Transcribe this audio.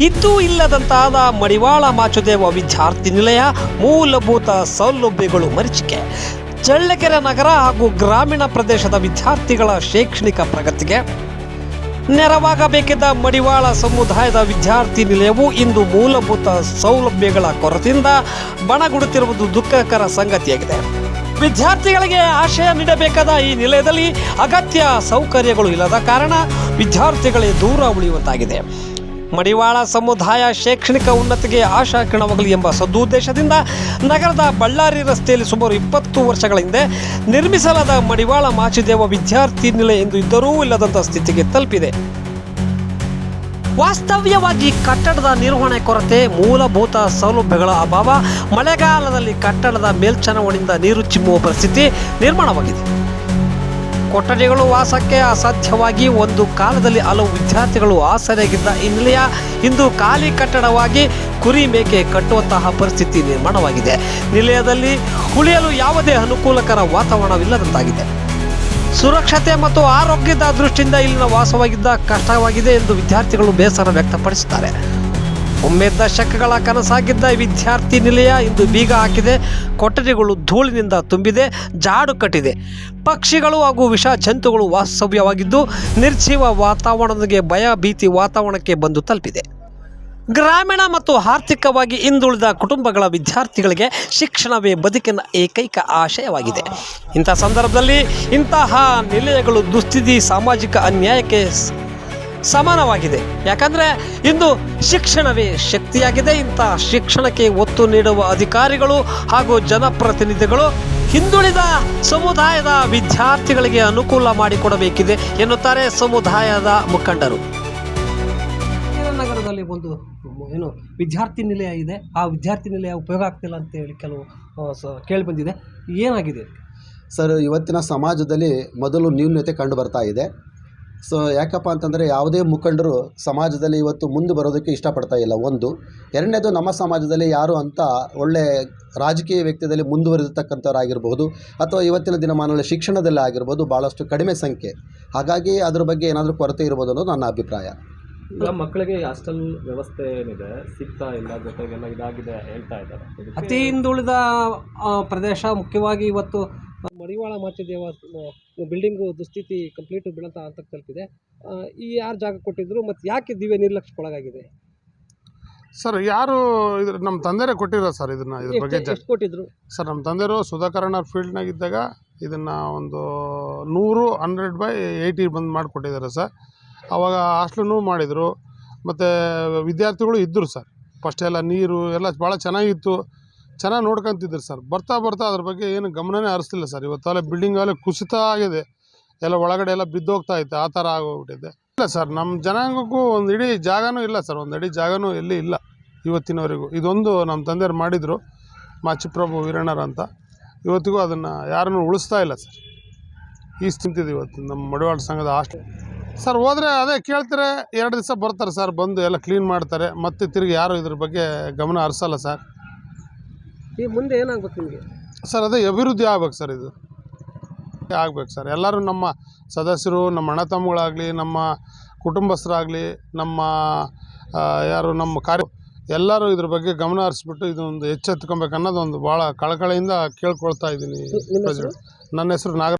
ಇದ್ದೂ ಇಲ್ಲದಂತಾದ ಮಡಿವಾಳ ಮಾಚುದೇವ ವಿದ್ಯಾರ್ಥಿ ನಿಲಯ, ಮೂಲಭೂತ ಸೌಲಭ್ಯಗಳು ಮರಿಚಿಕೆ. ಚಳ್ಳಕೆರೆ ನಗರ ಹಾಗೂ ಗ್ರಾಮೀಣ ಪ್ರದೇಶದ ವಿದ್ಯಾರ್ಥಿಗಳ ಶೈಕ್ಷಣಿಕ ಪ್ರಗತಿಗೆ ನೆರವಾಗಬೇಕಿದ್ದ ಮಡಿವಾಳ ಸಮುದಾಯದ ವಿದ್ಯಾರ್ಥಿ ನಿಲಯವು ಇಂದು ಮೂಲಭೂತ ಸೌಲಭ್ಯಗಳ ಕೊರತೆಯಿಂದ ಬಣಗುಡುತ್ತಿರುವುದು ದುಃಖಕರ ಸಂಗತಿಯಾಗಿದೆ. ವಿದ್ಯಾರ್ಥಿಗಳಿಗೆ ಆಶಯ ನೀಡಬೇಕಾದ ಈ ನಿಲಯದಲ್ಲಿ ಅಗತ್ಯ ಸೌಕರ್ಯಗಳು ಇಲ್ಲದ ಕಾರಣ ವಿದ್ಯಾರ್ಥಿಗಳೇ ದೂರ ಉಳಿಯುವಂತಾಗಿದೆ. ಮಡಿವಾಳ ಸಮುದಾಯ ಶೈಕ್ಷಣಿಕ ಉನ್ನತಿಗೆ ಆಶಾ ಕಿರಣವಾಗಲಿ ಎಂಬ ಸದುದ್ದೇಶದಿಂದ ನಗರದ ಬಳ್ಳಾರಿ ರಸ್ತೆಯಲ್ಲಿ ಸುಮಾರು ಇಪ್ಪತ್ತು ವರ್ಷಗಳ ಹಿಂದೆ ನಿರ್ಮಿಸಲಾದ ಮಡಿವಾಳ ಮಾಚಿದೇವ ವಿದ್ಯಾರ್ಥಿ ನಿಲಯ ಎಂದು ಇದ್ದರೂ ಇಲ್ಲದಂತಹ ಸ್ಥಿತಿಗೆ ತಲುಪಿದೆ. ವಾಸ್ತವ್ಯವಾಗಿ ಕಟ್ಟಡದ ನಿರ್ವಹಣೆ ಕೊರತೆ, ಮೂಲಭೂತ ಸೌಲಭ್ಯಗಳ ಅಭಾವ, ಮಳೆಗಾಲದಲ್ಲಿ ಕಟ್ಟಡದ ಮೇಲ್ಛಾವಣಿಯಿಂದ ನೀರು ಚಿಮ್ಮುವ ಪರಿಸ್ಥಿತಿ ನಿರ್ಮಾಣವಾಗಿದೆ. ಕೊಠಡಿಗಳು ವಾಸಕ್ಕೆ ಅಸಾಧ್ಯವಾಗಿ ಒಂದು ಕಾಲದಲ್ಲಿ ಹಲವು ವಿದ್ಯಾರ್ಥಿಗಳು ಆಸರೆಯಾಗಿದ್ದ ಹಿನ್ನೆಲೆಯ ನಿಲಯ ಇಂದು ಖಾಲಿ ಕಟ್ಟಡವಾಗಿ ಕುರಿ ಮೇಕೆ ಕಟ್ಟುವಂತಹ ಪರಿಸ್ಥಿತಿ ನಿರ್ಮಾಣವಾಗಿದೆ. ನಿಲಯದಲ್ಲಿ ಉಳಿಯಲು ಯಾವುದೇ ಅನುಕೂಲಕರ ವಾತಾವರಣವಿಲ್ಲದಂತಾಗಿದೆ. ಸುರಕ್ಷತೆ ಮತ್ತು ಆರೋಗ್ಯದ ದೃಷ್ಟಿಯಿಂದ ಇಲ್ಲಿನ ವಾಸವಾಗಿದ್ದ ಕಷ್ಟವಾಗಿದೆ ಎಂದು ವಿದ್ಯಾರ್ಥಿಗಳು ಬೇಸರ ವ್ಯಕ್ತಪಡಿಸುತ್ತಾರೆ ಒಮ್ಮೆ ದಶಕಗಳ ಕನಸಾಗಿದ್ದ ವಿದ್ಯಾರ್ಥಿ ನಿಲಯ ಇಂದು ಬೀಗ ಹಾಕಿದೆ. ಕೊಠಡಿಗಳು ಧೂಳಿನಿಂದ ತುಂಬಿದೆ, ಜಾಡು ಕಟ್ಟಿದೆ. ಪಕ್ಷಿಗಳು ಹಾಗೂ ವಿಷ ಜಂತುಗಳು ವಾಸ್ತವ್ಯವಾಗಿದ್ದು, ನಿರ್ಜೀವ ವಾತಾವರಣದೊಂದಿಗೆ ಭಯ ಭೀತಿ ವಾತಾವರಣಕ್ಕೆ ಬಂದು ತಲುಪಿದೆ. ಗ್ರಾಮೀಣ ಮತ್ತು ಆರ್ಥಿಕವಾಗಿ ಹಿಂದುಳಿದ ಕುಟುಂಬಗಳ ವಿದ್ಯಾರ್ಥಿಗಳಿಗೆ ಶಿಕ್ಷಣವೇ ಬದುಕಿನ ಏಕೈಕ ಆಶಯವಾಗಿದೆ. ಇಂಥ ಸಂದರ್ಭದಲ್ಲಿ ಇಂತಹ ನಿಲಯಗಳು ದುಸ್ಥಿತಿ, ಸಾಮಾಜಿಕ ಅನ್ಯಾಯಕ್ಕೆ ಸಮಾನವಾಗಿದೆ. ಯಾಕಂದರೆ ಇಂದು ಶಿಕ್ಷಣವೇ ಶಕ್ತಿಯಾಗಿದೆ. ಇಂಥ ಶಿಕ್ಷಣಕ್ಕೆ ಒತ್ತು ನೀಡುವ ಅಧಿಕಾರಿಗಳು ಹಾಗೂ ಜನಪ್ರತಿನಿಧಿಗಳು ಹಿಂದುಳಿದ ಸಮುದಾಯದ ವಿದ್ಯಾರ್ಥಿಗಳಿಗೆ ಅನುಕೂಲ ಮಾಡಿಕೊಡಬೇಕಿದೆ ಎನ್ನುತ್ತಾರೆ ಸಮುದಾಯದ ಮುಖಂಡರು. ನಗರದಲ್ಲಿ ಒಂದು ಏನು ವಿದ್ಯಾರ್ಥಿ ನಿಲಯ ಇದೆ. ಆ ವಿದ್ಯಾರ್ಥಿ ನಿಲಯ ಉಪಯೋಗ ಆಗ್ತಿಲ್ಲ ಅಂತ ಹೇಳಿ ಕೆಲವು ಕೇಳಿ ಬಂದಿದೆ. ಏನಾಗಿದೆ? ಸರ್ ಇವತ್ತಿನ ಸಮಾಜದಲ್ಲಿ ಮೊದಲು ನ್ಯೂನ್ಯತೆ ಕಂಡು ಬರ್ತಾ ಇದೆ. ಸೊ ಯಾಕಪ್ಪ ಅಂತಂದರೆ ಯಾವುದೇ ಮುಖಂಡರು ಸಮಾಜದಲ್ಲಿ ಇವತ್ತು ಮುಂದೆ ಬರೋದಕ್ಕೆ ಇಷ್ಟಪಡ್ತಾ ಇಲ್ಲ. ಒಂದು ಎರಡನೇದು ನಮ್ಮ ಸಮಾಜದಲ್ಲಿ ಯಾರು ಅಂತ ಒಳ್ಳೆ ರಾಜಕೀಯ ವ್ಯಕ್ತಿಯಲ್ಲಿ ಮುಂದುವರಿದಿರ್ತಕ್ಕಂಥವ್ರಾಗಿರ್ಬೋದು ಅಥವಾ ಇವತ್ತಿನ ದಿನಮಾನಗಳಲ್ಲಿ ಶಿಕ್ಷಣದಲ್ಲಿ ಆಗಿರ್ಬೋದು ಭಾಳಷ್ಟು ಕಡಿಮೆ ಸಂಖ್ಯೆ. ಹಾಗಾಗಿ ಅದ್ರ ಬಗ್ಗೆ ಏನಾದರೂ ಕೊರತೆ ಇರ್ಬೋದು ಅನ್ನೋದು ನನ್ನ ಅಭಿಪ್ರಾಯ. ನಮ್ಮ ಮಕ್ಕಳಿಗೆ ಹಾಸ್ಟೆಲ್ ವ್ಯವಸ್ಥೆ ಏನಿದೆ ಸಿಗ್ತಾ ಇಲ್ಲ ಜೊತೆಗೆಲ್ಲ ಇದಾಗಿದೆ ಹೇಳ್ತಾ ಇದ್ದಾರೆ. ಅತಿ ಹಿಂದುಳಿದ ಪ್ರದೇಶ ಮುಖ್ಯವಾಗಿ ಇವತ್ತು ಮಡಿವಾಳ ಮಾಚಿದೇವ ಬಿಲ್ಡಿಂಗು ದುಸ್ಥಿತಿ ಕಂಪ್ಲೀಟ್ ಬೀಳಂತ ಅಂತ ತಲುಪಿದೆ ಈ ಯಾರು ಜಾಗ ಕೊಟ್ಟಿದ್ರು ಮತ್ತು ಯಾಕೆ ದಿವ್ಯ ನಿರ್ಲಕ್ಷ್ಯಕ್ಕೊಳಗಾಗಿದೆ ಸರ್ ಯಾರು ಇದ್ರ ನಮ್ಮ ತಂದೆರೇ ಕೊಟ್ಟಿರೋ ಸರ್ ಇದನ್ನ ಇದ್ರ ಬಗ್ಗೆ ಎಷ್ಟು ಕೊಟ್ಟಿದ್ರು? ಸರ್ ನಮ್ಮ ತಂದೆಯವರು ಸುಧಾಕರ್ಣ ಫೀಲ್ಡ್ನಾಗಿದ್ದಾಗ ಇದನ್ನು ಒಂದು ನೂರು ಹಂಡ್ರೆಡ್ ಬೈ ಏಯ್ಟಿ ಬಂದು ಮಾಡಿಕೊಟ್ಟಿದ್ದಾರೆ ಸರ್ ಅವಾಗ ಹಾಸ್ಟ್ಲೂ ಮಾಡಿದರು ಮತ್ತು ವಿದ್ಯಾರ್ಥಿಗಳು ಇದ್ದರು ಸರ್ ಫಸ್ಟ್ ಎಲ್ಲ ನೀರು ಎಲ್ಲ ಭಾಳ ಚೆನ್ನಾಗಿತ್ತು. ಚೆನ್ನಾಗಿ ನೋಡ್ಕೊಂತಿದ್ರು ಸರ್. ಬರ್ತಾ ಬರ್ತಾ ಅದ್ರ ಬಗ್ಗೆ ಏನು ಗಮನನೇ ಹರಿಸ್ತಿಲ್ಲ ಸರ್. ಇವತ್ತೆಲ್ಲ ಬಿಲ್ಡಿಂಗ್ ಅಲ್ಲಿ ಕುಸಿತ ಆಗಿದೆ. ಎಲ್ಲ ಒಳಗಡೆ ಎಲ್ಲ ಬಿದ್ದೋಗ್ತಾ ಐತೆ ಆ ಥರ ಆಗೋಗ್ಬಿಟ್ಟಿದೆ ಇಲ್ಲ ಸರ್ ನಮ್ಮ ಜನಾಂಗಕ್ಕೂ ಒಂದು ಇಡೀ ಜಾಗನೂ ಇಲ್ಲ ಸರ್. ಒಂದು ಇಡೀ ಜಾಗನೂ ಎಲ್ಲಿ ಇಲ್ಲ ಇವತ್ತಿನವರೆಗೂ. ಇದೊಂದು ನಮ್ಮ ತಂದೆಯವ್ರು ಮಾಡಿದರು ಮಾಚಿಪ್ರಭು ವೀರಣ್ಣರ್ ಅಂತ. ಇವತ್ತಿಗೂ ಅದನ್ನು ಯಾರನ್ನು ಉಳಿಸ್ತಾ ಇಲ್ಲ ಸರ್. ಈ ಸ್ಥಿತಿ ಇವತ್ತು ನಮ್ಮ ಮಡಿವಾಳ ಸಂಘದ ಹಾಸ್ಟೆಲ್. ಸರ್, ಹೋದರೆ ಅದೇ ಕೇಳ್ತಾರೆ, ಎರಡು ದಿವಸ ಬರ್ತಾರೆ ಸರ್. ಬಂದು ಎಲ್ಲ ಕ್ಲೀನ್ ಮಾಡ್ತಾರೆ. ಮತ್ತೆ ತಿರುಗಿ ಯಾರು ಇದ್ರ ಬಗ್ಗೆ ಗಮನ ಹರಿಸಲ್ಲ ಸರ್. ಈ ಮುಂದೆ ಏನಾಗ್ಬೇಕು ನಿಮಗೆ? ಸರ್ ಅದೇ ಅಭಿವೃದ್ಧಿ ಆಗ್ಬೇಕು ಸರ್ ಇದು. ಆಗ್ಬೇಕು ಸರ್. ಎಲ್ಲರೂ ನಮ್ಮ ಸದಸ್ಯರು ನಮ್ಮ ಅಣ್ಣ ತಮ್ಮಗಳಾಗಲಿ ನಮ್ಮ ಕುಟುಂಬಸ್ಥರಾಗಲಿ ನಮ್ಮ ಯಾರು ನಮ್ಮ ಕಾರ್ಯ ಎಲ್ಲರೂ ಇದ್ರ ಬಗ್ಗೆ ಗಮನ ಹರಿಸ್ಬಿಟ್ಟು ಇದೊಂದು ಎಚ್ಚೆತ್ಕೊಬೇಕು ಅನ್ನೋದೊಂದು ಭಾಳ ಕಳಕಳಿಯಿಂದ ಕೇಳ್ಕೊಳ್ತಾ ಇದ್ದೀನಿ ನನ್ನ ಹೆಸರು ನಾಗ